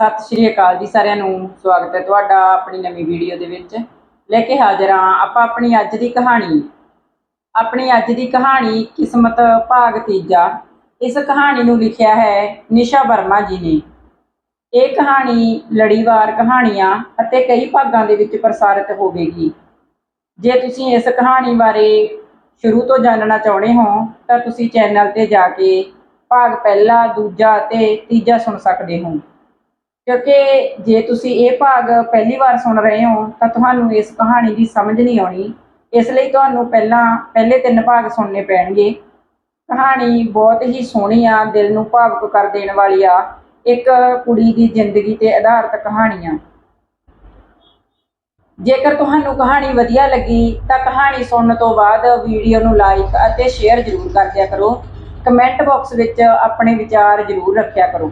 ਸਤਿ ਸ਼੍ਰੀ ਅਕਾਲ ਜੀ ਸਾਰਿਆਂ ਨੂੰ, ਸਵਾਗਤ ਹੈ ਤੁਹਾਡਾ ਆਪਣੀ ਨਵੀਂ ਵੀਡੀਓ ਦੇ ਵਿੱਚ। ਲੈ ਕੇ ਹਾਜ਼ਰ ਹਾਂ ਆਪਾਂ ਆਪਣੀ ਅੱਜ ਦੀ ਕਹਾਣੀ। ਆਪਣੀ ਅੱਜ ਦੀ ਕਹਾਣੀ ਕਿਸਮਤ ਭਾਗ ਤੀਜਾ। ਇਸ ਕਹਾਣੀ ਨੂੰ ਲਿਖਿਆ ਹੈ ਨਿਸ਼ਾ ਵਰਮਾ ਜੀ ਨੇ। ਇਹ ਕਹਾਣੀ ਲੜੀਵਾਰ ਕਹਾਣੀਆਂ ਅਤੇ ਕਈ ਭਾਗਾਂ ਦੇ ਵਿੱਚ ਪ੍ਰਸਾਰਿਤ ਹੋਵੇਗੀ। ਜੇ ਤੁਸੀਂ ਇਸ ਕਹਾਣੀ ਬਾਰੇ ਸ਼ੁਰੂ ਤੋਂ ਜਾਣਨਾ ਚਾਹੁੰਦੇ ਹੋ, ਤਾਂ ਤੁਸੀਂ ਚੈਨਲ ਤੇ ਜਾ ਕੇ ਭਾਗ ਪਹਿਲਾ, ਦੂਜਾ ਅਤੇ ਤੀਜਾ ਸੁਣ ਸਕਦੇ ਹੋ। ਕਿਉਂਕਿ ਜੇ ਤੁਸੀਂ ਇਹ ਭਾਗ ਪਹਿਲੀ ਵਾਰ ਸੁਣ ਰਹੇ ਹੋ, ਤਾਂ ਤੁਹਾਨੂੰ ਇਸ ਕਹਾਣੀ ਦੀ ਸਮਝ ਨਹੀਂ ਆਉਣੀ। ਇਸ ਲਈ ਤੁਹਾਨੂੰ ਪਹਿਲਾਂ, ਪਹਿਲੇ ਤਿੰਨ ਭਾਗ ਸੁਣਨੇ ਪੈਣਗੇ। ਕਹਾਣੀ ਬਹੁਤ ਹੀ ਸੋਹਣੀ ਆ, ਦਿਲ ਨੂੰ ਭਾਵੁਕ ਕਰ ਦੇਣ ਵਾਲੀ ਆ। ਇੱਕ ਕੁੜੀ ਦੀ ਜ਼ਿੰਦਗੀ ਤੇ ਆਧਾਰਿਤ ਕਹਾਣੀ ਆ। ਜੇਕਰ ਤੁਹਾਨੂੰ ਕਹਾਣੀ ਵਧੀਆ ਲੱਗੀ, ਤਾਂ ਕਹਾਣੀ ਸੁਣਨ ਤੋਂ ਬਾਅਦ ਵੀਡੀਓ ਨੂੰ ਲਾਈਕ ਅਤੇ ਸ਼ੇਅਰ ਜ਼ਰੂਰ ਕਰ ਦਿਆ ਕਰੋ। ਕਮੈਂਟ ਬਾਕਸ ਵਿੱਚ ਆਪਣੇ ਵਿਚਾਰ ਜ਼ਰੂਰ ਰੱਖਿਆ ਕਰੋ।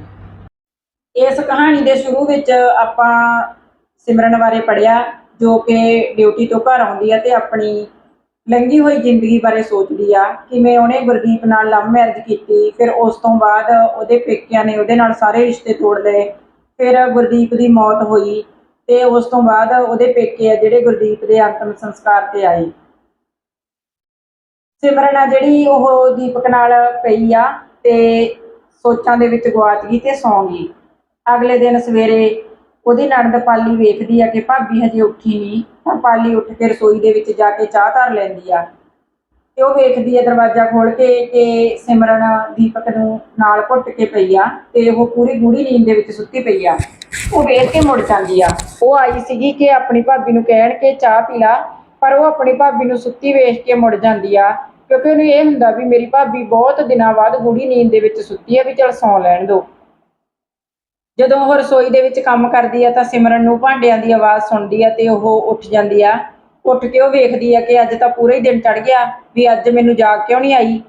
ਇਸ ਕਹਾਣੀ ਦੇ ਸ਼ੁਰੂ ਵਿੱਚ ਆਪਾਂ ਸਿਮਰਨ ਬਾਰੇ ਪੜਿਆ ਜੋ ਕਿ ਡਿਊਟੀ ਤੋਂ ਘਰ ਆਉਂਦੀ ਹੈ ਤੇ ਆਪਣੀ ਲੰਘੀ ਹੋਈ ਜ਼ਿੰਦਗੀ ਬਾਰੇ ਸੋਚਦੀ ਆ, ਕਿਵੇਂ ਉਹਨੇ ਗੁਰਦੀਪ ਨਾਲ ਲਵ ਮੈਰਿਜ ਕੀਤੀ, ਫਿਰ ਉਸ ਤੋਂ ਬਾਅਦ ਉਹਦੇ ਪੇਕਿਆਂ ਨੇ ਉਹਦੇ ਨਾਲ ਸਾਰੇ ਰਿਸ਼ਤੇ ਤੋੜ ਲਏ, ਫਿਰ ਗੁਰਦੀਪ ਦੀ ਮੌਤ ਹੋਈ ਤੇ ਉਸ ਤੋਂ ਬਾਅਦ ਉਹਦੇ ਪੇਕੇ ਆ ਜਿਹੜੇ ਗੁਰਦੀਪ ਦੇ ਅੰਤਮ ਸੰਸਕਾਰ ਤੇ ਆਏ। ਸਿਮਰਨ ਆ ਜਿਹੜੀ ਉਹ ਦੀਪਕ ਨਾਲ ਪਈ ਆ ਤੇ ਸੋਚਾਂ ਦੇ ਵਿੱਚ ਗਵਾਚ ਗਈ ਤੇ ਸੌਂ ਗਈ। ਅਗਲੇ ਦਿਨ ਸਵੇਰੇ ਉਹਦੀ ਨਣਦ ਪਾਲੀ ਵੇਖਦੀ ਆ ਕਿ ਭਾਬੀ ਹਜੇ ਉੱਠੀ ਨਹੀਂ। ਤਾਂ ਪਾਲੀ ਉੱਠ ਕੇ ਰਸੋਈ ਦੇ ਵਿੱਚ ਜਾ ਕੇ ਚਾਹ ਧਰ ਲੈਂਦੀ ਆ। ਤੇ ਉਹ ਵੇਖਦੀ ਆ ਦਰਵਾਜ਼ਾ ਖੋਲ ਕੇ ਕਿ ਸਿਮਰਨ ਦੀਪਕ ਨੂੰ ਨਾਲ ਘੁੱਟ ਕੇ ਪਈ ਆ ਤੇ ਉਹ ਪੂਰੀ ਗੂੜੀ ਨੀਂਦ ਦੇ ਵਿੱਚ ਸੁੱਤੀ ਪਈ ਆ। ਉਹ ਵੇਖ ਕੇ ਮੁੜ ਜਾਂਦੀ ਆ। ਉਹ ਆਈ ਸੀਗੀ ਕਿ ਆਪਣੀ ਭਾਬੀ ਨੂੰ ਕਹਿਣ ਕਿ ਚਾਹ ਪੀ ਲਾ, ਪਰ ਉਹ ਆਪਣੀ ਭਾਬੀ ਨੂੰ ਸੁੱਤੀ ਵੇਖ ਕੇ ਮੁੜ ਜਾਂਦੀ ਆ, ਕਿਉਂਕਿ ਉਹਨੂੰ ਇਹ ਹੁੰਦਾ ਵੀ ਮੇਰੀ ਭਾਬੀ ਬਹੁਤ ਦਿਨਾਂ ਬਾਅਦ ਗੂੜੀ ਨੀਂਦ ਦੇ ਵਿੱਚ ਸੁੱਤੀ ਆ ਵੀ ਚਲ ਸੌਂ ਲੈਣ ਦੋ। ਜਦੋਂ ਉਹ ਰਸੋਈ ਦੇ ਵਿੱਚ ਕੰਮ ਕਰਦੀ ਆ ਤਾਂ ਸਿਮਰਨ ਨੂੰ ਭਾਂਡਿਆਂ ਦੀ ਆਵਾਜ਼ ਸੁਣਦੀ ਆ ਤੇ ਉਹ ਉੱਠ ਜਾਂਦੀ ਆ। ਉੱਠ ਕੇ ਉਹ ਵੇਖਦੀ ਆ ਕਿ ਅੱਜ ਤਾਂ ਪੂਰਾ ਹੀ ਦਿਨ ਚੜ ਗਿਆ ਵੀ ਅੱਜ ਮੈਨੂੰ ਜਾਗ ਕਿਉਂ ਨਹੀਂ ਆਈ?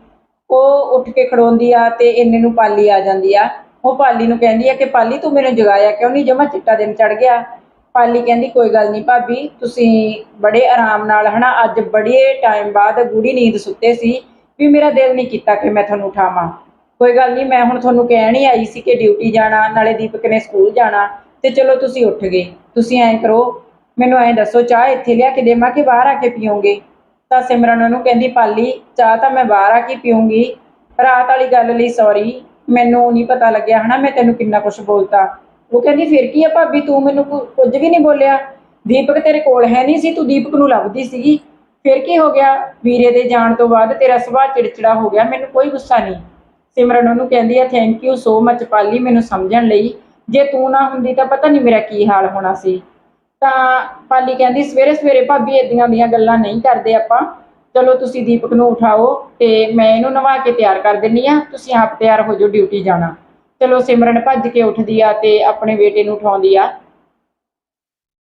ਉਹ ਉੱਠ ਕੇ ਖੜੋਂਦੀ ਆ ਤੇ ਇੰਨੇ ਨੂੰ ਪਾਲੀ ਆ ਜਾਂਦੀ ਆ। ਉਹ ਪਾਲੀ ਨੂੰ ਕਹਿੰਦੀ ਆ ਕਿ ਪਾਲੀ ਤੂੰ ਮੈਨੂੰ ਜਗਾਇਆ ਕਿਉਂ ਨਹੀਂ? ਜਮਾ ਚਿੱਟਾ ਦਿਨ ਚੜ ਗਿਆ। ਪਾਲੀ ਕਹਿੰਦੀ, ਕੋਈ ਗੱਲ ਨਹੀਂ ਭਾਬੀ, ਤੁਸੀਂ ਬੜੇ ਆਰਾਮ ਨਾਲ ਹਨਾ, ਅੱਜ ਬੜੇ ਟਾਈਮ ਬਾਅਦ ਗੂੜੀ ਨੀਂਦ ਸੁੱਤੇ ਸੀ ਵੀ ਮੇਰਾ ਦਿਲ ਨਹੀਂ ਕੀਤਾ ਕਿ ਮੈਂ ਤੁਹਾਨੂੰ ਉਠਾਵਾਂ। ਕੋਈ ਗੱਲ ਨਹੀਂ, ਮੈਂ ਹੁਣ ਤੁਹਾਨੂੰ ਕਹਿਣ ਹੀ ਆਈ ਸੀ ਕਿ ਡਿਊਟੀ ਜਾਣਾ, ਨਾਲੇ ਦੀਪਕ ਨੇ ਸਕੂਲ ਜਾਣਾ, ਤੇ ਚਲੋ ਤੁਸੀਂ ਉੱਠ ਗਏ। ਤੁਸੀਂ ਐਂ ਕਰੋ, ਮੈਨੂੰ ਐਂ ਦੱਸੋ, ਚਾਹ ਇੱਥੇ ਲਿਆ ਕੇ ਦੇਵਾਂ ਕਿ ਬਾਹਰ ਆ ਕੇ ਪੀਓਗੇ ਤਾਂ ਸਿਮਰਨ ਉਹਨੂੰ ਕਹਿੰਦੀ, ਪਾਲੀ, ਚਾਹ ਤਾਂ ਮੈਂ ਬਾਹਰ ਆ ਕੇ ਪੀਉਂਗੀ। ਰਾਤ ਵਾਲੀ ਗੱਲ ਲਈ ਸੌਰੀ ਮੈਨੂੰ ਨਹੀਂ ਪਤਾ ਲੱਗਿਆ, ਹਨਾ, ਮੈਂ ਤੈਨੂੰ ਕਿੰਨਾ ਕੁਝ ਬੋਲਤਾ। ਉਹ ਕਹਿੰਦੀ, ਫਿਰ ਕੀ ਆ ਭਾਬੀ, ਤੂੰ ਮੈਨੂੰ ਕੁ- ਕੁਝ ਵੀ ਨਹੀਂ ਬੋਲਿਆ। ਦੀਪਕ ਤੇਰੇ ਕੋਲ ਹੈ ਨਹੀਂ ਸੀ, ਤੂੰ ਦੀਪਕ ਨੂੰ ਲੱਭਦੀ ਸੀਗੀ। ਫਿਰ ਕੀ ਹੋ ਗਿਆ? ਵੀਰੇ ਦੇ ਜਾਣ ਤੋਂ ਬਾਅਦ ਤੇਰਾ ਸੁਭਾਅ ਚਿੜਚਿੜਾ ਹੋ ਗਿਆ, ਮੈਨੂੰ ਕੋਈ ਗੁੱਸਾ ਨਹੀਂ। ਸਿਮਰਨ ਉਹਨੂੰ ਕਹਿੰਦੀ ਆ thank you so much Pali ਮੈਨੂੰ ਸਮਝਣ ਲਈ। ਜੇ ਤੂੰ ਨਾ ਹੁੰਦੀ ਤਾਂ ਪਤਾ ਨਹੀਂ ਮੇਰਾ ਕੀ ਹਾਲ ਹੋਣਾ ਸੀ। ਤਾਂ ਪਾਲੀ ਕਹਿੰਦੀ, ਸਵੇਰੇ ਸਵੇਰੇ ਭਾਬੀ ਇਦਾਂ ਦੀਆਂ ਗੱਲਾਂ ਨਹੀਂ ਕਰਦੇ ਆਪਾਂ। ਚਲੋ ਤੁਸੀਂ ਦੀਪਕ ਨੂੰ ਉਠਾਓ ਤੇ ਮੈਂ ਇਹਨੂੰ ਨਵਾ ਕੇ ਤਿਆਰ ਕਰ ਦਿੰਨੀ ਆ। ਤੁਸੀਂ ਆਪ ਤਿਆਰ ਹੋ ਜਾਓ ਡਿਊਟੀ ਜਾਣਾ। ਚਲੋ ਸਿਮਰਨ ਭੱਜ ਕੇ ਉੱਠਦੀ ਆ ਤੇ ਆਪਣੇ ਬੇਟੇ ਨੂੰ ਉਠਾਉਂਦੀ ਆ।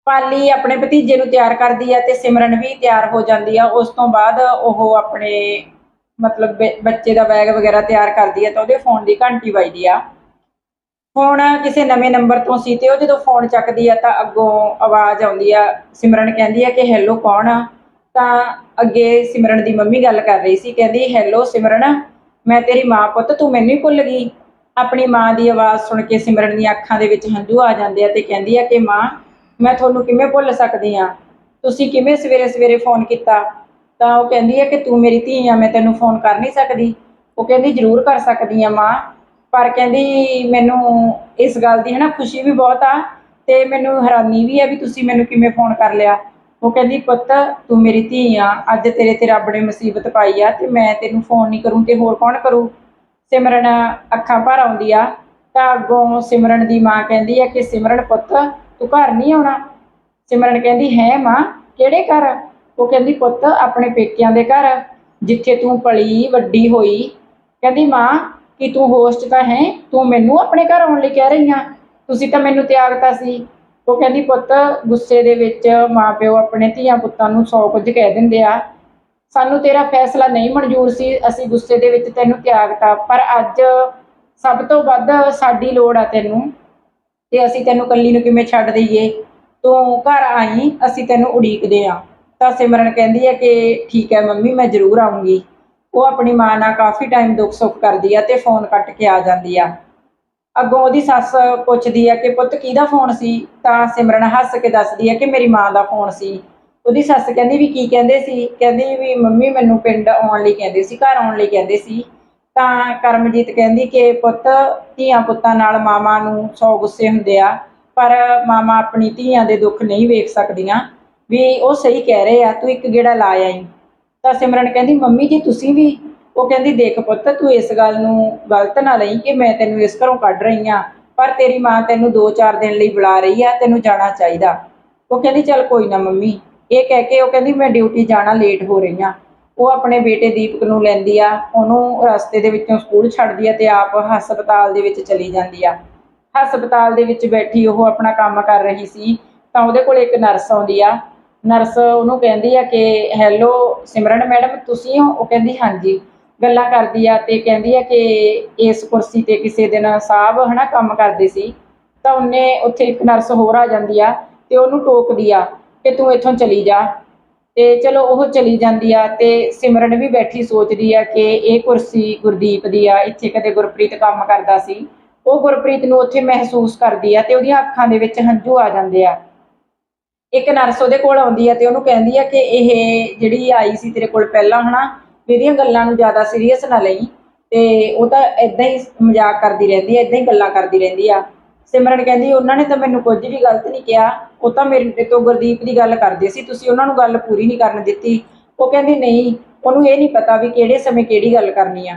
ਪਾਲੀ ਆਪਣੇ ਭਤੀਜੇ ਨੂੰ ਤਿਆਰ ਕਰਦੀ ਆ ਤੇ ਸਿਮਰਨ ਵੀ ਤਿਆਰ ਹੋ ਜਾਂਦੀ ਆ। ਉਸ ਤੋਂ ਬਾਅਦ ਉਹ ਆਪਣੇ ਮਤਲਬ ਬ- ਬੱਚੇ ਦਾ ਬੈਗ ਵਗੈਰਾ ਤਿਆਰ ਕਰਦੀ ਹੈ ਤਾਂ ਉਹਦੇ ਫੋਨ ਦੀ ਘੰਟੀ ਵੱਜਦੀ ਆ। ਫੋਨ ਕਿਸੇ ਨਵੇਂ ਨੰਬਰ ਤੋਂ ਸੀ ਤੇ ਉਹ ਜਦੋਂ ਫੋਨ ਚੱਕਦੀ ਆ ਤਾਂ ਅੱਗੋਂ ਆਵਾਜ਼ ਆਉਂਦੀ ਆ। ਸਿਮਰਨ ਕਹਿੰਦੀ ਆ ਕਿ ਹੈਲੋ ਕੌਣ ਆ? ਤਾਂ ਅੱਗੇ ਸਿਮਰਨ ਦੀ ਮੰਮੀ ਗੱਲ ਕਰ ਰਹੀ ਸੀ, ਕਹਿੰਦੀ ਹੈਲੋ ਸਿਮਰਨ, ਮੈਂ ਤੇਰੀ ਮਾਂ ਪੁੱਤ, ਤੂੰ ਮੈਨੂੰ ਹੀ ਭੁੱਲ ਗਈ? ਆਪਣੀ ਮਾਂ ਦੀ ਆਵਾਜ਼ ਸੁਣ ਕੇ ਸਿਮਰਨ ਦੀਆਂ ਅੱਖਾਂ ਦੇ ਵਿੱਚ ਹੰਝੂ ਆ ਜਾਂਦੇ ਆ ਤੇ ਕਹਿੰਦੀ ਆ ਕਿ, ਮਾਂ, ਮੈਂ ਤੁਹਾਨੂੰ ਕਿਵੇਂ ਭੁੱਲ ਸਕਦੀ ਆ? ਤੁਸੀਂ ਕਿਵੇਂ ਸਵੇਰੇ ਸਵੇਰੇ ਫੋਨ ਕੀਤਾ? ਤਾਂ ਉਹ ਕਹਿੰਦੀ ਹੈ ਕਿ ਤੂੰ ਮੇਰੀ ਧੀ ਆ, ਮੈਂ ਤੈਨੂੰ ਫੋਨ ਕਰ ਨਹੀਂ ਸਕਦੀ। ਉਹ ਕਹਿੰਦੀ, ਜ਼ਰੂਰ ਕਰ ਸਕਦੀ ਆ ਮਾਂ। ਪਰ ਕਹਿੰਦੀ, ਮੈਨੂੰ ਇਸ ਗੱਲ ਦੀ ਹੈ ਨਾ ਖੁਸ਼ੀ ਵੀ ਬਹੁਤ ਆ ਤੇ ਮੈਨੂੰ ਹੈਰਾਨੀ ਵੀ ਆ ਵੀ ਤੁਸੀਂ ਮੈਨੂੰ ਕਿਵੇਂ ਫੋਨ ਕਰ ਲਿਆ? ਉਹ ਕਹਿੰਦੀ, ਪੁੱਤ, ਤੂੰ ਮੇਰੀ ਧੀ ਆ। ਅੱਜ ਤੇਰੇ ਤੇ ਰੱਬ ਨੇ ਮੁਸੀਬਤ ਪਾਈ ਆ ਤੇ ਮੈਂ ਤੈਨੂੰ ਫੋਨ ਨਹੀਂ ਕਰੂੰ ਤੇ ਹੋਰ ਕੌਣ ਕਰੂ? ਸਿਮਰਨ ਅੱਖਾਂ ਭਰ ਆਉਂਦੀ ਆ। ਤਾਂ ਅੱਗੋਂ ਸਿਮਰਨ ਦੀ ਮਾਂ ਕਹਿੰਦੀ ਆ ਕਿ, ਸਿਮਰਨ ਪੁੱਤ, ਤੂੰ ਘਰ ਨਹੀਂ ਆਉਣਾ? ਸਿਮਰਨ ਕਹਿੰਦੀ, ਹੈ ਮਾਂ, ਕਿਹੜੇ ਘਰ ਉਹ ਕਹਿੰਦੀ, ਪੁੱਤ, ਆਪਣੇ ਪੇਕਿਆਂ ਦੇ ਘਰ, ਜਿੱਥੇ ਤੂੰ ਪਲੀ ਵੱਡੀ ਹੋਈ, ਕਹਿੰਦੀ, ਮਾਂ, ਕਿ ਤੂੰ ਹੋਸਟ ਤਾਂ ਹੈ? ਤੂੰ ਮੈਨੂੰ ਆਪਣੇ ਘਰ ਆਉਣ ਲਈ ਕਹਿ ਰਹੀ ਆ? ਤੁਸੀਂ ਤਾਂ ਮੈਨੂੰ ਤਿਆਗਤਾ ਸੀ। ਉਹ ਕਹਿੰਦੀ, ਪੁੱਤ, ਗੁੱਸੇ ਦੇ ਵਿੱਚ ਮਾਪਿਓ ਆਪਣੇ ਧੀਆਂ ਪੁੱਤਾਂ ਨੂੰ ਸੌ ਕੁਝ ਕਹਿ ਦਿੰਦੇ ਆ। ਸਾਨੂੰ ਤੇਰਾ ਫੈਸਲਾ ਨਹੀਂ ਮਨਜ਼ੂਰ ਸੀ। ਅਸੀਂ ਗੁੱਸੇ ਦੇ ਵਿੱਚ ਤੈਨੂੰ ਤਿਆਗਤਾ। ਪਰ ਅੱਜ ਸਭ ਤੋਂ ਵੱਧ ਸਾਡੀ ਲੋੜ ਆ ਤੈਨੂੰ। ਤੇ ਅਸੀਂ ਤੈਨੂੰ ਕੱਲੀ ਨੂੰ ਕਿਵੇਂ ਛੱਡ ਦਈਏ? ਤੂੰ ਘਰ ਆਈ, ਅਸੀਂ ਤੈਨੂੰ ਉਡੀਕਦੇ ਆ। ਤਾਂ ਸਿਮਰਨ ਕਹਿੰਦੀ ਹੈ ਕਿ ਠੀਕ ਹੈ ਮੰਮੀ, ਮੈਂ ਜ਼ਰੂਰ ਆਉਂਗੀ ਉਹ ਆਪਣੀ ਮਾਂ ਨਾਲ ਕਾਫੀ ਟਾਈਮ ਦੁੱਖ ਸੁੱਖ ਕਰਦੀ ਆ ਤੇ ਫੋਨ ਕੱਟ ਕੇ ਆ ਜਾਂਦੀ ਆ। ਅੱਗੋਂ ਉਹਦੀ ਸੱਸ ਪੁੱਛਦੀ ਆ ਕਿ ਪੁੱਤ ਕਿਹਦਾ ਫੋਨ ਸੀ? ਤਾਂ ਸਿਮਰਨ ਹੱਸ ਕੇ ਦੱਸਦੀ ਆ ਕਿ ਮੇਰੀ ਮਾਂ ਦਾ ਫੋਨ ਸੀ। ਉਹਦੀ ਸੱਸ ਕਹਿੰਦੀ ਵੀ ਕੀ ਕਹਿੰਦੇ ਸੀ? ਕਹਿੰਦੀ ਵੀ ਮੰਮੀ ਮੈਨੂੰ ਪਿੰਡ ਆਉਣ ਲਈ ਕਹਿੰਦੇ ਸੀ, ਘਰ ਆਉਣ ਲਈ ਕਹਿੰਦੇ ਸੀ। ਤਾਂ ਕਰਮਜੀਤ ਕਹਿੰਦੀ ਕਿ ਪੁੱਤ, ਧੀਆਂ ਪੁੱਤਾਂ ਨਾਲ ਮਾਮਾ ਨੂੰ ਸੌ ਗੁੱਸੇ ਹੁੰਦੇ ਆ, ਪਰ ਮਾਮਾ ਆਪਣੀ ਧੀਆਂ ਦੇ ਦੁੱਖ ਨਹੀਂ ਵੇਖ ਸਕਦੀਆਂ। ਵੀ ਉਹ ਸਹੀ ਕਹਿ ਰਹੇ ਆ, ਤੂੰ ਇੱਕ ਗੇੜਾ ਲਾ ਆਈ। ਤਾਂ ਸਿਮਰਨ ਕਹਿੰਦੀ, ਮੰਮੀ ਜੀ, ਤੁਸੀਂ ਵੀ ਉਹ ਕਹਿੰਦੀ, ਦੇਖ ਪੁੱਤ, ਤੂੰ ਇਸ ਗੱਲ ਨੂੰ ਗਲਤ ਨਾ ਲਈ ਕਿ ਮੈਂ ਤੈਨੂੰ ਇਸ ਘਰੋਂ ਕੱਢ ਰਹੀ ਆ, ਪਰ ਤੇਰੀ ਮਾਂ ਤੈਨੂੰ 2-4 ਦਿਨ ਲਈ ਬੁਲਾ ਰਹੀ ਆ, ਤੈਨੂੰ ਜਾਣਾ ਚਾਹੀਦਾ। ਉਹ ਕਹਿੰਦੀ, ਚੱਲ ਕੋਈ ਨਾ ਮੰਮੀ। ਇਹ ਕਹਿ ਕੇ ਉਹ ਕਹਿੰਦੀ, ਮੈਂ ਡਿਊਟੀ ਜਾਣਾ ਲੇਟ ਹੋ ਰਹੀ ਆ। ਉਹ ਆਪਣੇ ਬੇਟੇ ਦੀਪਕ ਨੂੰ ਲੈਂਦੀ ਆ, ਉਹਨੂੰ ਰਸਤੇ ਦੇ ਵਿੱਚੋਂ ਸਕੂਲ ਛੱਡਦੀ ਆ ਤੇ ਆਪ ਹਸਪਤਾਲ ਦੇ ਵਿੱਚ ਚਲੀ ਜਾਂਦੀ ਆ। ਹਸਪਤਾਲ ਦੇ ਵਿੱਚ ਬੈਠੀ ਉਹ ਆਪਣਾ ਕੰਮ ਕਰ ਰਹੀ ਸੀ, ਤਾਂ ਉਹਦੇ ਕੋਲ ਇੱਕ ਨਰਸ ਆਉਂਦੀ ਆ ਨਰਸ ਉਹਨੂੰ ਕਹਿੰਦੀ ਆ ਕਿ ਹੈਲੋ ਸਿਮਰਨ ਮੈਡਮ, ਤੁਸੀਂ ਹੋ? ਉਹ ਕਹਿੰਦੀ, ਹਾਂਜੀ। ਗੱਲਾਂ ਕਰਦੀ ਆ ਤੇ ਕਹਿੰਦੀ ਆ ਕਿ ਇਸ ਕੁਰਸੀ ਤੇ ਕਿਸੇ ਦਿਨ ਸਾਹਿਬ ਹਨਾ ਕੰਮ ਕਰਦੇ ਸੀ, ਤਾਂ ਉਹਨੇ ਉੱਥੇ ਇੱਕ ਨਰਸ ਹੋਰ ਆ ਜਾਂਦੀ ਆ ਤੇ ਉਹਨੂੰ ਟੋਕਦੀ ਆ ਕਿ ਤੂੰ ਇੱਥੋਂ ਚਲੀ ਜਾ। ਤੇ ਚਲੋ ਉਹ ਚਲੀ ਜਾਂਦੀ ਆ ਤੇ ਸਿਮਰਨ ਵੀ ਬੈਠੀ ਸੋਚਦੀ ਆ ਕਿ ਇਹ ਕੁਰਸੀ ਗੁਰਦੀਪ ਦੀ ਆ, ਇੱਥੇ ਕਦੇ ਗੁਰਪ੍ਰੀਤ ਕੰਮ ਕਰਦਾ ਸੀ। ਉਹ ਗੁਰਪ੍ਰੀਤ ਨੂੰ ਉੱਥੇ ਮਹਿਸੂਸ ਕਰਦੀ ਆ ਤੇ ਉਹਦੀਆਂ ਅੱਖਾਂ ਦੇ ਵਿੱਚ ਹੰਝੂ ਆ ਜਾਂਦੇ ਆ। ਇੱਕ ਨਰਸ ਉਹਦੇ ਕੋਲ ਆਉਂਦੀ ਆ ਤੇ ਉਹਨੂੰ ਕਹਿੰਦੀ ਆ ਕਿ ਇਹ ਜਿਹੜੀ ਆਈ ਸੀ ਤੇਰੇ ਕੋਲ ਪਹਿਲਾਂ, ਹਨਾ, ਵੀ ਇਹਦੀਆਂ ਗੱਲਾਂ ਨੂੰ ਜ਼ਿਆਦਾ ਸੀਰੀਅਸ ਨਾ ਲਈ ਤੇ ਉਹ ਤਾਂ ਇਦਾਂ ਹੀ ਮਜ਼ਾਕ ਕਰਦੀ ਰਹਿੰਦੀ ਆ ਇਦਾਂ ਹੀ ਗੱਲਾਂ ਕਰਦੀ ਰਹਿੰਦੀ ਆ। ਸਿਮਰਨ ਕਹਿੰਦੀ, ਉਹਨਾਂ ਨੇ ਤਾਂ ਮੈਨੂੰ ਕੁਝ ਵੀ ਗਲਤ ਨਹੀਂ ਕਿਹਾ, ਉਹ ਤਾਂ ਮੇਰੇ ਤੋਂ ਗੁਰਦੀਪ ਦੀ ਗੱਲ ਕਰਦੇ ਸੀ, ਤੁਸੀਂ ਉਹਨਾਂ ਨੂੰ ਗੱਲ ਪੂਰੀ ਨਹੀਂ ਕਰਨ ਦਿੱਤੀ। ਉਹ ਕਹਿੰਦੀ, ਨਹੀਂ, ਉਹਨੂੰ ਇਹ ਨਹੀਂ ਪਤਾ ਵੀ ਕਿਹੜੇ ਸਮੇਂ ਕਿਹੜੀ ਗੱਲ ਕਰਨੀ ਆ।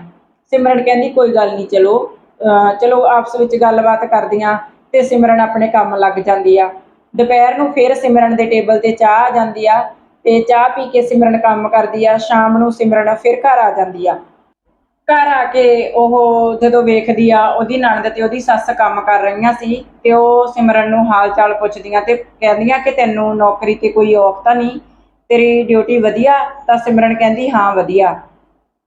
ਸਿਮਰਨ ਕਹਿੰਦੀ, ਕੋਈ ਗੱਲ ਨਹੀਂ, ਚਲੋ, ਅਹ, ਚਲੋ, ਆਪਸ ਵਿੱਚ ਗੱਲਬਾਤ ਕਰਦੀਆਂ ਤੇ ਸਿਮਰਨ ਆਪਣੇ ਕੰਮ ਲੱਗ ਜਾਂਦੀ ਆ। ਦੁਪਹਿਰ ਨੂੰ ਫਿਰ ਸਿਮਰਨ ਦੇ ਟੇਬਲ ਤੇ ਚਾਹ ਆ ਜਾਂਦੀ ਆ ਤੇ ਚਾਹ ਪੀ ਕੇ ਸਿਮਰਨ ਕੰਮ ਕਰਦੀ ਆ, ਸ਼ਾਮ ਨੂੰ ਸਿਮਰਨ ਫਿਰ ਘਰ ਆ ਜਾਂਦੀ ਆ। ਘਰ ਆ ਕੇ ਉਹ ਜਦੋਂ ਵੇਖਦੀ ਆ, ਉਹਦੀ ਨਣਦ ਤੇ ਉਹਦੀ ਸੱਸ ਕੰਮ ਕਰ ਰਹੀਆਂ ਸੀ ਤੇ ਉਹ ਸਿਮਰਨ ਨੂੰ ਹਾਲ ਚਾਲ ਪੁੱਛਦੀਆਂ ਤੇ ਕਹਿੰਦੀਆਂ ਕਿ ਤੈਨੂੰ ਨੌਕਰੀ ਤੇ ਕੋਈ ਔਖ ਤਾਂ ਨਹੀਂ, ਤੇਰੀ ਡਿਊਟੀ ਵਧੀਆ? ਤਾਂ ਸਿਮਰਨ ਕਹਿੰਦੀ, ਹਾਂ, ਵਧੀਆ।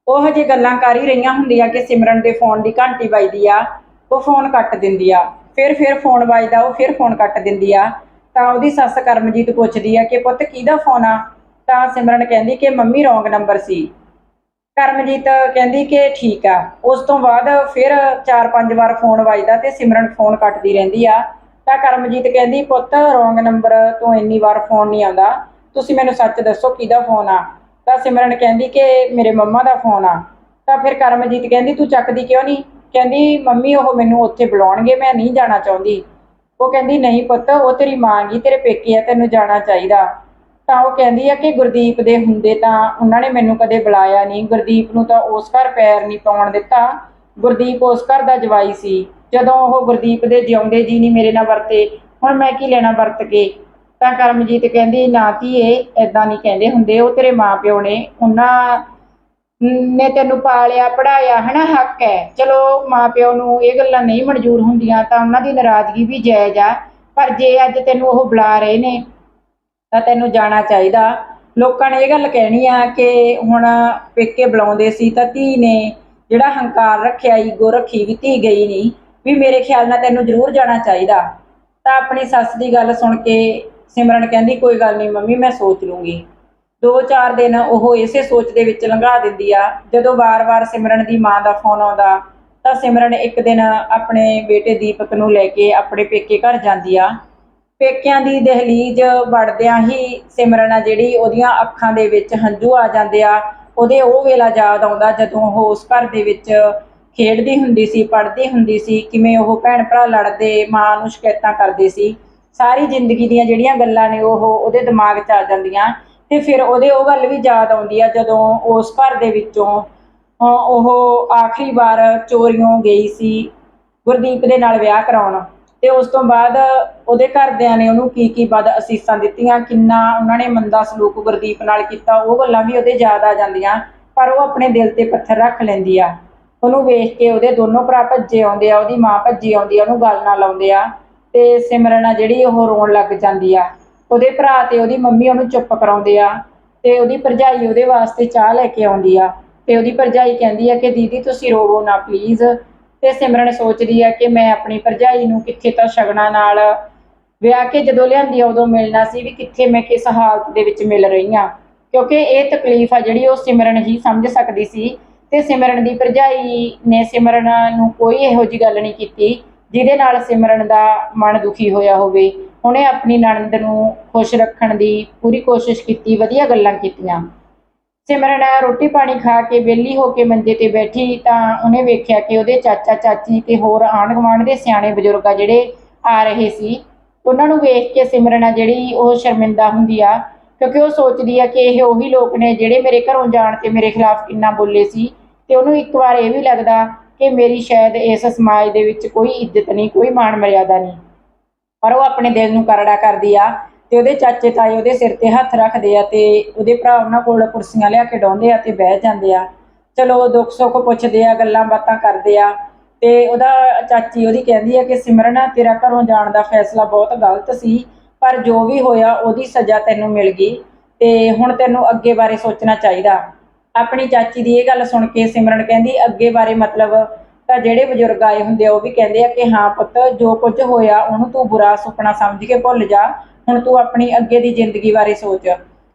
ਉਹ ਹਜੇ ਗੱਲਾਂ ਕਰ ਹੀ ਰਹੀਆਂ ਹੁੰਦੀਆਂ ਕਿ ਸਿਮਰਨ ਦੇ ਫੋਨ ਦੀ ਘੰਟੀ ਵੱਜਦੀ ਆ, ਉਹ ਫੋਨ ਕੱਟ ਦਿੰਦੀ ਆ। ਫਿਰ ਫਿਰ ਫੋਨ ਵੱਜਦਾ, ਉਹ ਫਿਰ ਫੋਨ ਕੱਟ ਦਿੰਦੀ ਆ। ਤਾਂ ਉਹਦੀ ਸੱਸ ਕਰਮਜੀਤ ਪੁੱਛਦੀ ਆ ਕਿ ਪੁੱਤ ਕਿਹਦਾ ਫੋਨ ਆ? ਤਾਂ ਸਿਮਰਨ ਕਹਿੰਦੀ ਕਿ ਮੰਮੀ ਰੋਂਗ ਨੰਬਰ ਸੀ। ਕਰਮਜੀਤ ਕਹਿੰਦੀ ਕਿ ਠੀਕ ਆ। ਉਸ ਤੋਂ ਬਾਅਦ ਫਿਰ 4-5 ਵਾਰ ਫੋਨ ਵੱਜਦਾ ਤੇ ਸਿਮਰਨ ਫੋਨ ਕੱਟਦੀ ਰਹਿੰਦੀ ਆ। ਤਾਂ ਕਰਮਜੀਤ ਕਹਿੰਦੀ, ਪੁੱਤ ਰੋਂਗ ਨੰਬਰ ਤੋਂ ਇੰਨੀ ਵਾਰ ਫੋਨ ਨਹੀਂ ਆਉਂਦਾ। ਤੁਸੀਂ ਮੈਨੂੰ ਸੱਚ ਦੱਸੋ ਕਿਹਦਾ ਫੋਨ ਆ? ਤਾਂ ਸਿਮਰਨ ਕਹਿੰਦੀ ਕਿ ਮੇਰੇ ਮੰਮਾ ਦਾ ਫੋਨ ਆ। ਤਾਂ ਫਿਰ ਕਰਮਜੀਤ ਕਹਿੰਦੀ, ਤੂੰ ਚੱਕਦੀ ਕਿਉਂ ਨਹੀਂ? ਕਹਿੰਦੀ, ਮੰਮੀ ਉਹ ਮੈਨੂੰ ਉੱਥੇ ਬੁਲਾਉਣਗੇ, ਮੈਂ ਨਹੀਂ ਜਾਣਾ ਚਾਹੁੰਦੀ। ਉਹ ਕਹਿੰਦੀ, ਨਹੀਂ ਪੁੱਤ, ਉਹ ਤੇਰੀ ਮਾਂ ਗੀ, ਤੇਰੇ ਪੇਕੇ ਆ, ਤੈਨੂੰ ਜਾਣਾ ਚਾਹੀਦਾ। ਤਾਂ ਉਹ ਕਹਿੰਦੀ ਆ ਕਿ ਗੁਰਦੀਪ ਦੇ ਹੁੰਦੇ ਤਾਂ ਉਹਨਾਂ ਨੇ ਮੈਨੂੰ ਕਦੇ ਬੁਲਾਇਆ ਨਹੀਂ। ਗੁਰਦੀਪ ਨੂੰ ਤਾਂ ਉਸ ਘਰ ਪੈਰ ਨਹੀਂ ਪਾਉਣ ਦਿੱਤਾ। ਗੁਰਦੀਪ ਉਸ ਘਰ ਦਾ ਜਵਾਈ ਸੀ। ਜਦੋਂ ਉਹ ਗੁਰਦੀਪ ਦੇ ਜਿਉਂਦੇ ਜੀ ਨਹੀਂ ਮੇਰੇ ਨਾਲ ਵਰਤੇ, ਹੁਣ ਮੈਂ ਕੀ ਲੈਣਾ ਵਰਤ ਕੇ? ਤਾਂ ਕਰਮਜੀਤ ਕਹਿੰਦੀ, ਨਾ ਧੀਏ ਐਦਾਂ ਨਹੀਂ ਕਹਿੰਦੇ ਹੁੰਦੇ। ਉਹ ਤੇਰੇ ਮਾਪਿਓ ਨੇ। ਉਹਨਾਂ ਨੇ ਤੈਨੂੰ ਪਾਲਿਆ ਪੜਾਇਆ ਹਨਾ, ਹੱਕ ਹੈ। ਚਲੋ, ਮਾਪਿਓ ਨੂੰ ਇਹ ਗੱਲਾਂ ਨਹੀਂ ਮਨਜ਼ੂਰ ਹੁੰਦੀਆਂ, ਤਾਂ ਉਹਨਾਂ ਦੀ ਨਾਰਾਜ਼ਗੀ ਵੀ ਜਾਇਜ਼ ਆ। ਪਰ ਜੇ ਅੱਜ ਤੈਨੂੰ ਉਹ ਬੁਲਾ ਰਹੇ ਨੇ, ਤਾਂ ਤੈਨੂੰ ਜਾਣਾ ਚਾਹੀਦਾ। ਲੋਕਾਂ ਨੇ ਇਹ ਗੱਲ ਕਹਿਣੀ ਆ ਕਿ ਹੁਣ ਪੇਕੇ ਬੁਲਾਉਂਦੇ ਸੀ ਤਾਂ ਧੀ ਨੇ ਜਿਹੜਾ ਹੰਕਾਰ ਰੱਖਿਆ ਈਗੋ ਰੱਖੀ ਵੀ ਧੀ ਗਈ ਨਹੀਂ ਵੀ ਮੇਰੇ ਖਿਆਲ ਨਾਲ ਤੈਨੂੰ ਜ਼ਰੂਰ ਜਾਣਾ ਚਾਹੀਦਾ। ਤਾਂ ਆਪਣੀ ਸੱਸ ਦੀ ਗੱਲ ਸੁਣ ਕੇ ਸਿਮਰਨ ਕਹਿੰਦੀ, ਕੋਈ ਗੱਲ ਨਹੀਂ ਮੰਮੀ, ਮੈਂ ਸੋਚ ਲੂੰਗੀ। ਦੋ ਚਾਰ ਦਿਨ ਉਹ ਇਸੇ ਸੋਚ ਦੇ ਵਿੱਚ ਲੰਘਾ ਦਿੰਦੀ ਆ। ਜਦੋਂ ਵਾਰ-ਵਾਰ ਸਿਮਰਨ ਦੀ ਮਾਂ ਦਾ ਫੋਨ ਆਉਂਦਾ, ਤਾਂ ਸਿਮਰਨ ਇੱਕ ਦਿਨ ਆਪਣੇ ਬੇਟੇ ਦੀਪਕ ਨੂੰ ਲੈ ਕੇ ਆਪਣੇ ਪੇਕੇ ਘਰ ਜਾਂਦੀ ਆ। ਪੇਕਿਆਂ ਦੀ ਦਹਲੀਜ਼ ਵੜਦਿਆਂ ਹੀ ਸਿਮਰਨ ਆ ਜਿਹੜੀ ਉਹਦੀਆਂ ਅੱਖਾਂ ਦੇ ਵਿੱਚ ਹੰਝੂ ਆ ਜਾਂਦੇ ਆ। ਉਹਦੇ ਉਹ ਵੇਲਾ ਯਾਦ ਆਉਂਦਾ ਜਦੋਂ ਉਹ ਉਸ ਘਰ ਦੇ ਵਿੱਚ ਖੇਡਦੀ ਹੁੰਦੀ ਸੀ, ਪੜ੍ਹਦੀ ਹੁੰਦੀ ਸੀ, ਕਿਵੇਂ ਉਹ ਭੈਣ ਭਰਾ ਲੜਦੇ, ਮਾਂ ਨੂੰ ਸ਼ਿਕਾਇਤਾਂ ਕਰਦੇ ਸੀ। ਸਾਰੀ ਜ਼ਿੰਦਗੀ ਦੀਆਂ ਜਿਹੜੀਆਂ ਗੱਲਾਂ ਨੇ ਉਹ ਉਹਦੇ ਦਿਮਾਗ 'ਚ ਆ ਜਾਂਦੀਆਂ। ਤੇ ਫਿਰ ਉਹਦੇ ਉਹ ਗੱਲ ਵੀ ਯਾਦ ਆਉਂਦੀ ਆ ਜਦੋਂ ਉਸ ਘਰ ਦੇ ਵਿੱਚੋਂ ਉਹ ਆਖਰੀ ਵਾਰ ਚੋਰੀਆਂ ਗਈ ਸੀ ਗੁਰਦੀਪ ਦੇ ਨਾਲ ਵਿਆਹ ਕਰਾਉਣ। ਤੇ ਉਸ ਤੋਂ ਬਾਅਦ ਉਹਦੇ ਘਰਦਿਆਂ ਨੇ ਉਹਨੂੰ ਕੀ ਕੀ ਬਦ ਅਸੀਸਾਂ ਦਿੱਤੀਆਂ, ਕਿੰਨਾ ਉਹਨਾਂ ਨੇ ਮੰਦਾ ਸਲੂਕ ਗੁਰਦੀਪ ਨਾਲ ਕੀਤਾ, ਉਹ ਗੱਲਾਂ ਵੀ ਉਹਦੇ ਯਾਦ ਆ ਜਾਂਦੀਆਂ, ਪਰ ਉਹ ਆਪਣੇ ਦਿਲ ਤੇ ਪੱਥਰ ਰੱਖ ਲੈਂਦੀ ਆ। ਉਹਨੂੰ ਵੇਖ ਕੇ ਉਹਦੇ ਦੋਨੋਂ ਭਰਾ ਭੱਜੇ ਆਉਂਦੇ ਆ, ਉਹਦੀ ਮਾਂ ਭੱਜੀ ਆਉਂਦੀ ਆ, ਉਹਨੂੰ ਗੱਲ ਨਾਲ ਲਾਉਂਦੇ ਆ, ਤੇ ਸਿਮਰਨ ਆ ਜਿਹੜੀ ਉਹ ਰੋਣ ਲੱਗ ਜਾਂਦੀ ਆ। ਉਹਦੇ ਭਰਾ ਤੇ ਉਹਦੀ ਮੰਮੀ ਉਹਨੂੰ ਚੁੱਪ ਕਰਾਉਂਦੇ ਆ ਤੇ ਉਹਦੀ ਭਰਜਾਈ ਉਹਦੇ ਵਾਸਤੇ ਚਾਹ ਲੈ ਕੇ ਆਉਂਦੀ ਆ ਤੇ ਉਹਦੀ ਭਰਜਾਈ ਕਹਿੰਦੀ ਆ ਕਿ ਦੀਦੀ ਤੁਸੀਂ ਰੋਵੋ ਨਾ ਪਲੀਜ਼ ਤੇ ਸਿਮਰਨ ਸੋਚਦੀ ਆ ਕਿ ਮੈਂ ਆਪਣੀ ਭਰਜਾਈ ਨੂੰ ਕਿੱਥੇ ਤਾਂ ਸ਼ਗਨਾਂ ਨਾਲ ਵਿਆਹ ਕੇ ਜਦੋਂ ਲਿਆਂਦੀ ਆ ਉਦੋਂ ਮਿਲਣਾ ਸੀ ਵੀ ਕਿੱਥੇ ਮੈਂ ਕਿਸ ਹਾਲਤ ਦੇ ਵਿੱਚ ਮਿਲ ਰਹੀ ਆ। ਕਿਉਂਕਿ ਇਹ ਤਕਲੀਫ ਆ ਜਿਹੜੀ ਉਹ ਸਿਮਰਨ ਹੀ ਸਮਝ ਸਕਦੀ ਸੀ ਤੇ ਸਿਮਰਨ ਦੀ ਭਰਜਾਈ ਨੇ ਸਿਮਰਨ ਨੂੰ ਕੋਈ ਇਹੋ ਜੀ ਗੱਲ ਨਹੀਂ ਕੀਤੀ ਜਿਹਦੇ ਨਾਲ ਸਿਮਰਨ ਦਾ ਮਨ ਦੁਖੀ ਹੋਇਆ ਹੋਵੇ। ਉਹਨੇ ਆਪਣੀ ਨਣਦ ਨੂੰ ਖੁਸ਼ ਰੱਖਣ ਦੀ ਪੂਰੀ ਕੋਸ਼ਿਸ਼ ਕੀਤੀ, ਵਧੀਆ ਗੱਲਾਂ ਕੀਤੀਆਂ। ਸਿਮਰਨ ਰੋਟੀ ਪਾਣੀ ਖਾ ਕੇ ਵਿਹਲੀ ਹੋ ਕੇ ਮੰਜੇ ਤੇ ਬੈਠੀ ਤਾਂ ਉਹਨੇ ਵੇਖਿਆ ਕਿ ਉਹਦੇ ਚਾਚਾ, ਚਾਚੀ ਤੇ ਹੋਰ ਆਂਢ ਗੁਆਂਢ ਦੇ ਸਿਆਣੇ ਬਜ਼ੁਰਗ ਆ ਜਿਹੜੇ ਆ ਰਹੇ ਸੀ। ਉਹਨਾਂ ਨੂੰ ਵੇਖ ਕੇ ਸਿਮਰਨ ਆ ਜਿਹੜੀ ਉਹ ਸ਼ਰਮਿੰਦਾ ਹੁੰਦੀ ਆ, ਕਿਉਂਕਿ ਉਹ ਸੋਚਦੀ ਆ ਕਿ ਇਹ ਉਹੀ ਲੋਕ ਨੇ ਜਿਹੜੇ ਮੇਰੇ ਘਰੋਂ ਜਾਣ ਤੇ ਮੇਰੇ ਖਿਲਾਫ ਕਿੰਨਾ ਬੋਲੇ ਸੀ। ਤੇ ਉਹਨੂੰ ਇੱਕ ਵਾਰ ਇਹ ਵੀ ਲੱਗਦਾ ਕਿ ਮੇਰੀ ਸ਼ਾਇਦ ਇਸ ਸਮਾਜ ਦੇ ਵਿੱਚ ਕੋਈ ਇੱਜ਼ਤ ਨਹੀਂ, ਕੋਈ ਮਾਣ ਮਰਿਆਦਾ ਨਹੀਂ। ਪਰ ਉਹ ਆਪਣੇ ਦਿਲ ਨੂੰ ਕਰੜਾ ਕਰਦੀ ਆ ਤੇ ਉਹਦੇ ਚਾਚੇ ਤਾਏ ਉਹਦੇ ਸਿਰ ਤੇ ਹੱਥ ਰੱਖਦੇ ਆ ਤੇ ਉਹਦੇ ਭਰਾ ਉਹਨਾਂ ਕੋਲ ਕੁਰਸੀਆਂ ਲਿਆ ਕੇ ਡਾਉਂਦੇ ਆ ਤੇ ਬਹਿ ਜਾਂਦੇ ਆ। ਚਲੋ ਦੁੱਖ ਸੁੱਖ ਪੁੱਛਦੇ ਆ, ਗੱਲਾਂ ਬਾਤਾਂ ਕਰਦੇ ਆ ਤੇ ਉਹਦਾ ਚਾਚੀ ਉਹਦੀ ਕਹਿੰਦੀ ਆ ਕਿ, ਸਿਮਰਨ, ਤੇਰਾ ਘਰੋਂ ਜਾਣ ਦਾ ਫੈਸਲਾ ਬਹੁਤ ਗਲਤ ਸੀ, ਪਰ ਜੋ ਵੀ ਹੋਇਆ ਉਹਦੀ ਸਜ਼ਾ ਤੈਨੂੰ ਮਿਲ ਗਈ ਤੇ ਹੁਣ ਤੈਨੂੰ ਅੱਗੇ ਬਾਰੇ ਸੋਚਣਾ ਚਾਹੀਦਾ। ਆਪਣੀ ਚਾਚੀ ਦੀ ਇਹ ਗੱਲ ਸੁਣ ਕੇ ਸਿਮਰਨ ਕਹਿੰਦੀ, ਅੱਗੇ ਬਾਰੇ ਮਤਲਬ ਤਾਂ ਜਿਹੜੇ ਬਜ਼ੁਰਗ ਆਏ ਹੁੰਦੇ ਆ, ਉਹ ਵੀ ਕਹਿੰਦੇ ਆ ਕਿ ਹਾਂ ਪੁੱਤ, ਜੋ ਕੁਝ ਹੋਇਆ, ਉਹਨੂੰ ਤੂੰ ਬੁਰਾ ਸੁਪਨਾ ਸਮਝ ਕੇ ਭੁੱਲ ਜਾ, ਹੁਣ ਤੂੰ ਆਪਣੀ ਅੱਗੇ ਦੀ ਜ਼ਿੰਦਗੀ ਬਾਰੇ ਸੋਚ।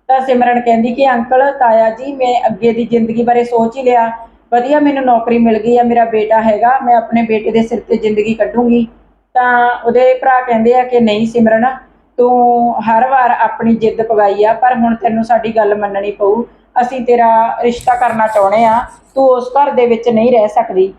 ਤਾਂ ਸਿਮਰਨ ਕਹਿੰਦੀ ਕਿ, ਅੰਕਲ, ਤਾਇਆ ਜੀ, ਮੈਂ ਅੱਗੇ ਦੀ ਜ਼ਿੰਦਗੀ ਬਾਰੇ ਸੋਚ ਹੀ ਲਿਆ। ਵਧੀਆ ਮੈਨੂੰ ਨੌਕਰੀ ਮਿਲ ਗਈ ਆ, ਮੇਰਾ ਬੇਟਾ ਹੈਗਾ, ਮੈਂ ਆਪਣੇ ਬੇਟੇ ਦੇ ਸਿਰ ਤੇ ਜ਼ਿੰਦਗੀ ਕੱਢੂੰਗੀ। ਤਾਂ ਉਹਦੇ ਭਰਾ ਕਹਿੰਦੇ ਆ ਕਿ, ਨਹੀਂ ਸਿਮਰਨ, ਤੂੰ ਹਰ ਵਾਰ ਆਪਣੀ ਜਿੱਦ ਪਗਾਈ ਆ, ਪਰ ਹੁਣ ਤੈਨੂੰ ਸਾਡੀ ਗੱਲ ਮੰਨਣੀ ਪਊ। ਅਸੀਂ ਤੇਰਾ ਰਿਸ਼ਤਾ ਕਰਨਾ ਚਾਹੁੰਦੇ ਆ, ਤੂੰ ਉਸ ਘਰ ਦੇ ਵਿੱਚ ਨਹੀਂ ਰਹਿ ਸਕਦੀ।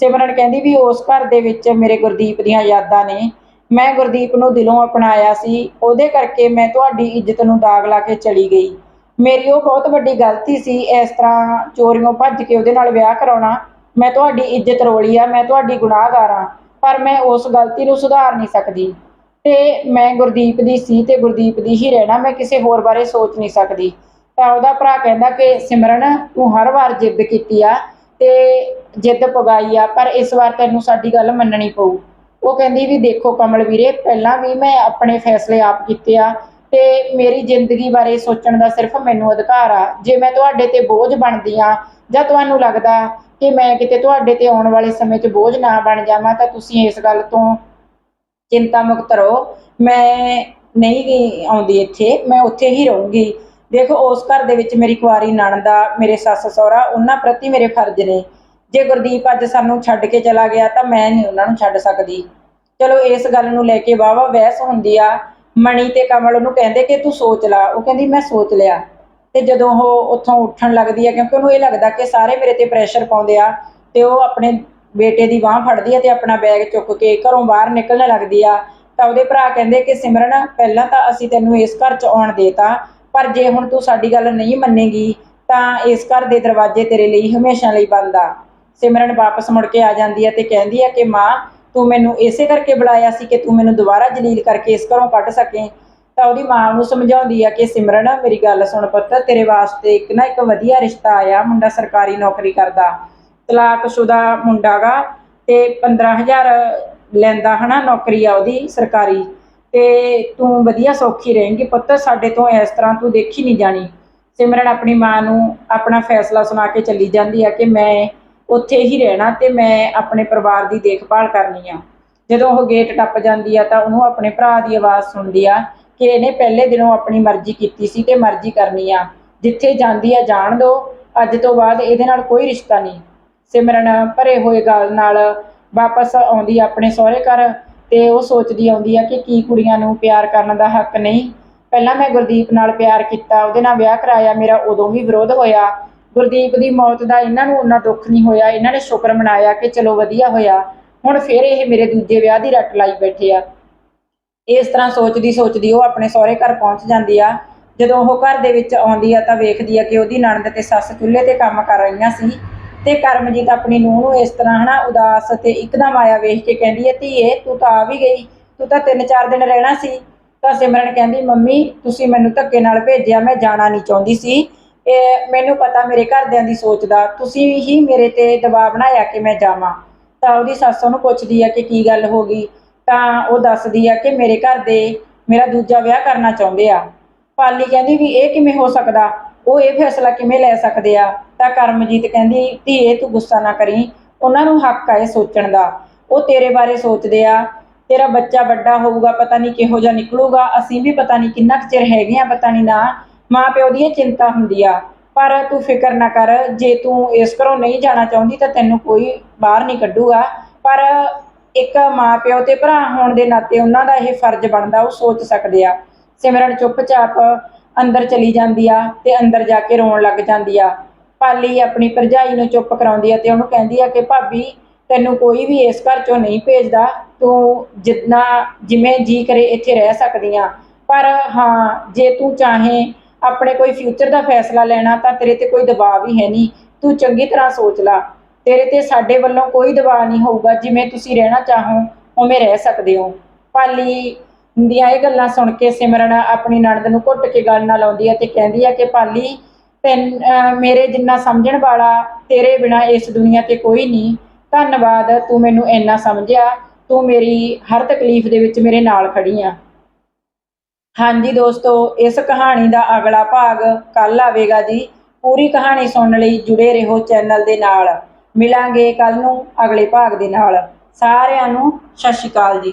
ਸਿਮਰਨ ਕਹਿੰਦੀ ਵੀ ਉਸ ਘਰ ਦੇ ਵਿੱਚ ਮੇਰੇ ਗੁਰਦੀਪ ਦੀਆਂ ਯਾਦਾਂ ਨੇ। ਮੈਂ ਗੁਰਦੀਪ ਨੂੰ ਦਿਲੋਂ ਅਪਣਾਇਆ ਸੀ। ਉਹਦੇ ਕਰਕੇ ਮੈਂ ਤੁਹਾਡੀ ਇੱਜ਼ਤ ਨੂੰ ਦਾਗ ਲਾ ਕੇ ਚਲੀ ਗਈ। ਮੇਰੀ ਉਹ ਬਹੁਤ ਵੱਡੀ ਗਲਤੀ ਸੀ, ਇਸ ਤਰ੍ਹਾਂ ਚੋਰੀਆਂ ਭੱਜ ਕੇ ਉਹਦੇ ਨਾਲ ਵਿਆਹ ਕਰਾਉਣਾ। ਮੈਂ ਤੁਹਾਡੀ ਇੱਜ਼ਤ ਰੋਲੀ ਆ, ਮੈਂ ਤੁਹਾਡੀ ਗੁਨਾਹਗਾਰ ਆ, ਪਰ ਮੈਂ ਉਸ ਗਲਤੀ ਨੂੰ ਸੁਧਾਰ ਨਹੀਂ ਸਕਦੀ। ਤੇ ਮੈਂ ਗੁਰਦੀਪ ਦੀ ਸੀ ਤੇ ਗੁਰਦੀਪ ਦੀ ਹੀ ਰਹਿਣਾ, ਮੈਂ ਕਿਸੇ ਹੋਰ ਬਾਰੇ ਸੋਚ ਨਹੀਂ ਸਕਦੀ। ਤਾਂ ਉਹਦਾ ਭਰਾ ਕਹਿੰਦਾ ਕਿ, ਸਿਮਰਨ, ਤੂੰ ਹਰ ਵਾਰ ਜਿੱਦ ਕੀਤੀ ਆ ਤੇ ਜਿੱਦ ਪਗਾਈ ਆ, ਪਰ ਇਸ ਵਾਰ ਤੈਨੂੰ ਸਾਡੀ ਗੱਲ ਮੰਨਣੀ ਪਊ। ਉਹ ਕਹਿੰਦੀ ਵੀ ਦੇਖੋ ਕਮਲ ਵੀਰੇ, ਪਹਿਲਾਂ ਵੀ ਮੈਂ ਆਪਣੇ ਫੈਸਲੇ ਆਪ ਕੀਤੇ ਆ ਤੇ ਮੇਰੀ ਜ਼ਿੰਦਗੀ ਬਾਰੇ ਸੋਚਣ ਦਾ ਸਿਰਫ ਮੈਨੂੰ ਅਧਿਕਾਰ ਆ। ਜੇ ਮੈਂ ਤੁਹਾਡੇ ਤੇ ਬੋਝ ਬਣਦੀ ਆ ਜਾਂ ਤੁਹਾਨੂੰ ਲੱਗਦਾ ਕਿ ਮੈਂ ਕਿਤੇ ਤੁਹਾਡੇ ਤੇ ਆਉਣ ਵਾਲੇ ਸਮੇਂ 'ਚ ਬੋਝ ਨਾ ਬਣ ਜਾਵਾਂ, ਤਾਂ ਤੁਸੀਂ ਇਸ ਗੱਲ ਤੋਂ ਚਿੰਤਾ ਮੁਕਤ ਰਹੋ। ਮੈਂ ਨਹੀਂ ਆਉਂਦੀ ਇੱਥੇ, ਮੈਂ ਉੱਥੇ ਹੀ ਰਹੂੰਗੀ। ਦੇਖੋ, ਉਸ ਘਰ ਦੇ ਵਿੱਚ ਮੇਰੀ ਕੁਆਰੀ ਨਣਦਾ ਮੇਰੇ ਸੱਸ ਸਹੁਰਾ, ਉਹਨਾਂ ਪ੍ਰਤੀ ਮੇਰੇ ਫਰਜ਼ ਨੇ। ਜੇ ਗੁਰਦੀਪ ਅੱਜ ਸਾਨੂੰ ਛੱਡ ਕੇ ਚਲਾ ਗਿਆ ਤਾਂ ਮੈਂ ਨਹੀਂ ਉਹਨਾਂ ਨੂੰ ਛੱਡ ਸਕਦੀ। ਚਲੋ, ਇਸ ਗੱਲ ਨੂੰ ਲੈ ਕੇ ਵਾਵਾ ਬਹਿਸ ਹੁੰਦੀ ਆ। ਮਣੀ ਤੇ ਕਮਲ ਉਹਨੂੰ ਕਹਿੰਦੇ ਕਿ ਤੂੰ ਸੋਚ ਲਾ। ਉਹ ਕਹਿੰਦੀ, ਮੈਂ ਸੋਚ ਲਿਆ। ਤੇ ਜਦੋਂ ਉਹ ਉੱਥੋਂ ਉੱਠਣ ਲੱਗਦੀ ਆ, ਕਿਉਂਕਿ ਉਹਨੂੰ ਇਹ ਲੱਗਦਾ ਕਿ ਸਾਰੇ ਮੇਰੇ ਤੇ ਪ੍ਰੈਸ਼ਰ ਪਾਉਂਦੇ ਆ ਤੇ ਉਹ ਆਪਣੇ ਬੇਟੇ ਦੀ ਬਾਹ ਫੜਦੀ ਆ ਤੇ ਆਪਣਾ ਬੈਗ ਚੁੱਕ ਕੇ ਘਰੋਂ ਬਾਹਰ ਨਿਕਲਣ ਲੱਗਦੀ ਆ, ਤਾਂ ਉਹਦੇ ਭਰਾ ਕਹਿੰਦੇ ਕਿ, ਸਿਮਰਨ, ਪਹਿਲਾਂ ਤਾਂ ਅਸੀਂ ਤੈਨੂੰ ਇਸ ਘਰ 'ਚ ਆਉਣ ਦੇਤਾ। ਪਰ ਜੇ ਹੁਣ ਤੂੰ ਸਾਡੀ ਗੱਲ ਨਹੀਂ ਮੰਨੇਗੀ, ਤਾਂ ਇਸ ਘਰ ਦੇ ਦਰਵਾਜ਼ੇ ਤੇਰੇ ਲਈ ਹਮੇਸ਼ਾ ਲਈ ਬੰਦ ਆ। ਸਿਮਰਨ ਵਾਪਸ ਮੁੜ ਕੇ ਆ ਜਾਂਦੀ ਹੈ ਤੇ ਕਹਿੰਦੀ ਹੈ ਕਿ ਮਾਂ, ਤੂੰ ਮੈਨੂੰ ਇਸੇ ਕਰਕੇ ਬੁਲਾਇਆ ਸੀ ਕਿ ਤੂੰ ਮੈਨੂੰ ਦੁਬਾਰਾ ਜਲੀਲ ਕਰਕੇ ਇਸ ਘਰੋਂ ਕੱਢ ਸਕੇ। ਤਾਂ ਉਹਦੀ ਮਾਂ ਨੂੰ ਸਮਝਾਉਂਦੀ ਆ ਕਿ ਸਿਮਰਨ, ਮੇਰੀ ਗੱਲ ਸੁਣ ਪੁੱਤ, ਤੇਰੇ ਵਾਸਤੇ ਇੱਕ ਨਾ ਇੱਕ ਵਧੀਆ ਰਿਸ਼ਤਾ ਆਇਆ, ਮੁੰਡਾ ਸਰਕਾਰੀ ਨੌਕਰੀ ਕਰਦਾ। ਤਲਾਕਸ਼ੁਦਾ ਮੁੰਡਾ ਗਾ ਤੇ 15000 ਲੈਂਦਾ ਹਨਾ ਨੌਕਰੀ ਆ ਉਹਦੀ ਸਰਕਾਰੀ। ਤੇ ਤੂੰ ਵਧੀਆ ਸੌਖੀ ਰਹੇਂਗੀ ਪੁੱਤ, ਸਾਡੇ ਤੋਂ ਇਸ ਤਰ੍ਹਾਂ ਤੂੰ ਦੇਖੀ ਨਹੀਂ ਜਾਣੀ। ਸਿਮਰਨ ਆਪਣੀ ਮਾਂ ਨੂੰ ਆਪਣਾ ਫੈਸਲਾ ਸੁਣਾ ਕੇ ਚੱਲੀ ਜਾਂਦੀ ਆ ਕਿ ਮੈਂ ਉੱਥੇ ਹੀ ਰਹਿਣਾ ਤੇ ਮੈਂ ਆਪਣੇ ਪਰਿਵਾਰ ਦੀ ਦੇਖਭਾਲ ਕਰਨੀ ਆ। ਜਦੋਂ ਉਹ ਗੇਟ ਟੱਪ ਜਾਂਦੀ ਆ ਤਾਂ ਉਹਨੂੰ ਆਪਣੇ ਭਰਾ ਦੀ ਆਵਾਜ਼ ਸੁਣਦੀ ਆ ਕਿ ਇਹਨੇ ਪਹਿਲੇ ਦਿਨੋਂ ਆਪਣੀ ਮਰਜ਼ੀ ਕੀਤੀ ਸੀ ਤੇ ਮਰਜ਼ੀ ਕਰਨੀ ਆ। ਜਿੱਥੇ ਜਾਂਦੀ ਆ ਜਾਣ ਦੋ, ਅੱਜ ਤੋਂ ਬਾਅਦ ਇਹਦੇ ਨਾਲ ਕੋਈ ਰਿਸ਼ਤਾ ਨਹੀਂ। ਸਿਮਰਨ ਭਰੇ ਹੋਏ ਗਲ ਨਾਲ ਵਾਪਸ ਆਉਂਦੀ ਆਪਣੇ ਸਹੁਰੇ ਘਰ ਤੇ ਉਹ ਸੋਚਦੀ ਆਉਂਦੀ ਆ ਕਿ ਕੀ ਕੁੜੀਆਂ ਨੂੰ ਪਿਆਰ ਕਰਨ ਦਾ ਹੱਕ ਨਹੀਂ। ਪਹਿਲਾਂ ਮੈਂ ਗੁਰਦੀਪ ਨਾਲ ਪਿਆਰ ਕੀਤਾ, ਉਹਦੇ ਨਾਲ ਵਿਆਹ ਕਰਾਇਆ, ਮੇਰਾ ਉਦੋਂ ਵੀ ਵਿਰੋਧ ਹੋਇਆ। ਗੁਰਦੀਪ ਦੀ ਮੌਤ ਦਾ ਇਹਨਾਂ ਨੂੰ ਉਹਨਾਂ ਦੁੱਖ ਨਹੀਂ ਹੋਇਆ, ਇਹਨਾਂ ਨੇ ਸ਼ੁਕਰ ਮਨਾਇਆ ਕਿ ਚਲੋ ਵਧੀਆ ਹੋਇਆ। ਹੁਣ ਫਿਰ ਇਹ ਮੇਰੇ ਦੂਜੇ ਵਿਆਹ ਦੀ ਰੱਟ ਲਾਈ ਬੈਠੇ ਆ। ਇਸ ਤਰ੍ਹਾਂ ਸੋਚਦੀ ਸੋਚਦੀ ਉਹ ਆਪਣੇ ਸਹੁਰੇ ਘਰ ਪਹੁੰਚ ਜਾਂਦੀ ਆ। ਜਦੋਂ ਉਹ ਘਰ ਦੇ ਵਿੱਚ ਆਉਂਦੀ ਆ ਤਾਂ ਵੇਖਦੀ ਆ ਕਿ ਉਹਦੀ ਨਣਦ ਤੇ ਸੱਸ ਚੁੱਲ੍ਹੇ ਤੇ ਕੰਮ ਕਰ ਰਹੀਆਂ ਸੀ। ਤੇ ਕਰਮਜੀਤ ਆਪਣੀ ਨੂੰਹ ਨੂੰ ਇਸ ਤਰ੍ਹਾਂ ਹਨਾ ਉਦਾਸ ਤੇ ਇੱਕਦਮ ਆਇਆ ਵੇਖ ਕੇ ਕਹਿੰਦੀ ਹੈ, ਧੀਏ, ਤੂੰ ਤਾਂ ਆ ਵੀ ਗਈ, ਤੂੰ ਤਾਂ ਤਿੰਨ ਚਾਰ ਦਿਨ ਰਹਿਣਾ ਸੀ, ਤਾਂ ਸਿਮਰਨ ਕਹਿੰਦੀ, ਮੰਮੀ, ਤੁਸੀਂ ਮੈਨੂੰ ਧੱਕੇ ਨਾਲ ਭੇਜਿਆ, ਮੈਂ ਜਾਣਾ ਨਹੀਂ ਚਾਹੁੰਦੀ ਸੀ। ਇਹ ਮੈਨੂੰ ਪਤਾ ਮੇਰੇ ਘਰਦਿਆਂ ਦੀ ਸੋਚ ਦਾ, ਤੁਸੀਂ ਹੀ ਮੇਰੇ ਤੇ ਦਬਾਅ ਬਣਾਇਆ ਕਿ ਮੈਂ ਜਾਵਾਂ। ਤਾਂ ਉਹਦੀ ਸੱਸ ਉਹਨੂੰ ਪੁੱਛਦੀ ਆ ਕਿ ਕੀ ਗੱਲ ਹੋ ਗਈ, ਤਾਂ ਉਹ ਦੱਸਦੀ ਆ ਕਿ ਮੇਰੇ ਘਰ ਦੇ ਮੇਰਾ ਦੂਜਾ ਵਿਆਹ ਕਰਨਾ ਚਾਹੁੰਦੇ ਆ। ਪਾਲੀ ਕਹਿੰਦੀ ਵੀ ਇਹ ਕਿਵੇਂ ਹੋ ਸਕਦਾ? ਉਹ ਇਹ ਫੈਸਲਾ ਕਿਵੇਂ ਲੈ ਸਕਦੇ ਆ? ਤਾਂ ਕਰਮਜੀਤ ਕਹਿੰਦੀ, ਧੀਏ, ਤੂੰ ਗੁੱਸਾ ਨਾ ਕਰੀ। ਉਹਨਾਂ ਨੂੰ ਹੱਕ ਆ ਇਹ ਸੋਚਣ ਦਾ। ਉਹ ਤੇਰੇ ਬਾਰੇ ਸੋਚਦੇ ਆ। ਤੇਰਾ ਬੱਚਾ ਵੱਡਾ ਹੋਊਗਾ, ਪਤਾ ਨਹੀਂ ਕਿਹੋ ਜਿਹਾ ਨਿਕਲੂਗਾ। ਅਸੀਂ ਵੀ ਪਤਾ ਨਹੀਂ ਕਿੰਨਾ ਚਿਰ ਹੈਗੇ ਆ, ਪਤਾ ਨਹੀਂ ਨਾ। ਮਾਂ ਪਿਓ ਦੀ ਇਹ ਚਿੰਤਾ ਹੁੰਦੀ ਆ। ਪਰ ਤੂੰ ਫਿਕਰ ਨਾ ਕਰ। ਜੇ ਤੂੰ ਇਸ ਘਰੋਂ ਨਹੀਂ ਜਾਣਾ ਚਾਹੁੰਦੀ, ਤਾਂ ਤੈਨੂੰ ਕੋਈ ਬਾਹਰ ਨਹੀਂ ਕੱਢੂਗਾ। ਪਰ ਇੱਕ ਮਾਂ ਪਿਓ ਤੇ ਭਰਾ ਹੋਣ ਦੇ ਨਾਤੇ ਉਹਨਾਂ ਦਾ ਇਹ ਫਰਜ਼ ਬਣਦਾ, ਉਹ ਸੋਚ ਸਕਦੇ ਆ। ਸਿਮਰਨ ਚੁੱਪਚਾਪ ਅੰਦਰ ਚਲੀ ਜਾਂਦੀ ਆ ਤੇ ਅੰਦਰ ਜਾ ਕੇ ਰੋਣ ਲੱਗ ਜਾਂਦੀ ਆ। ਪਾਲੀ ਆਪਣੀ ਭਰਜਾਈ ਨੂੰ ਚੁੱਪ ਕਰਾਉਂਦੀ ਆ ਤੇ ਉਹਨੂੰ ਕਹਿੰਦੀ ਆ ਕਿ ਭਾਬੀ, ਤੈਨੂੰ ਕੋਈ ਵੀ ਇਸ ਘਰ ਚੋਂ ਨਹੀਂ ਭੇਜਦਾ, ਤੂੰ ਜਿੰਨਾ ਜਿਵੇਂ ਜੀ ਕਰੇ ਇੱਥੇ ਰਹਿ ਸਕਦੀ ਆ। ਪਰ ਹਾਂ, ਜੇ ਤੂੰ ਚਾਹੇ ਆਪਣੇ ਕੋਈ ਫਿਊਚਰ ਦਾ ਫੈਸਲਾ ਲੈਣਾ ਤਾਂ ਤੇਰੇ ਤੇ ਕੋਈ ਦਬਾਅ ਵੀ ਹੈ ਨਹੀਂ। ਤੂੰ ਚੰਗੀ ਤਰ੍ਹਾਂ ਸੋਚ ਲੈ। ਤੇਰੇ ਤੇ ਸਾਡੇ ਵੱਲੋਂ ਕੋਈ ਦਬਾਅ ਨਹੀਂ ਹੋਊਗਾ, ਜਿਵੇਂ ਤੁਸੀਂ ਰਹਿਣਾ ਚਾਹੋ, ਉਵੇਂ ਰਹਿ ਸਕਦੇ ਹੋ। ਪਾਲੀ ਦੀਆਂ ਇਹ ਗੱਲਾਂ ਸੁਣ ਕੇ ਸਿਮਰਨ ਆਪਣੀ ਨਣਦ ਨੂੰ ਘੁੱਟ ਕੇ ਗੱਲ ਨਾਲ ਲਾਉਂਦੀ ਹੈ ਤੇ ਕਹਿੰਦੀ ਹੈ ਕਿ ਪਾਲੀ, ਤੈਨ ਮੇਰੇ ਜਿੰਨਾ ਸਮਝਣ ਵਾਲਾ ਤੇਰੇ ਬਿਨਾ ਇਸ ਦੁਨੀਆ ਤੇ ਕੋਈ ਨਹੀਂ। ਧੰਨਵਾਦ, ਤੂੰ ਮੈਨੂੰ ਇੰਨਾ ਸਮਝਿਆ, ਤੂੰ ਮੇਰੀ ਹਰ ਤਕਲੀਫ ਦੇ ਵਿੱਚ ਮੇਰੇ ਨਾਲ ਖੜੀ ਆ। ਹਾਂਜੀ ਦੋਸਤੋ, ਇਸ ਕਹਾਣੀ ਦਾ ਅਗਲਾ ਭਾਗ ਕੱਲ ਆਵੇਗਾ ਜੀ। ਪੂਰੀ ਕਹਾਣੀ ਸੁਣਨ ਲਈ ਜੁੜੇ ਰਹੋ ਚੈਨਲ ਦੇ ਨਾਲ। ਮਿਲਾਂਗੇ ਕੱਲ ਨੂੰ ਅਗਲੇ ਭਾਗ ਦੇ ਨਾਲ। ਸਾਰਿਆਂ ਨੂੰ ਸਤਿ ਸ਼੍ਰੀ ਅਕਾਲ ਜੀ।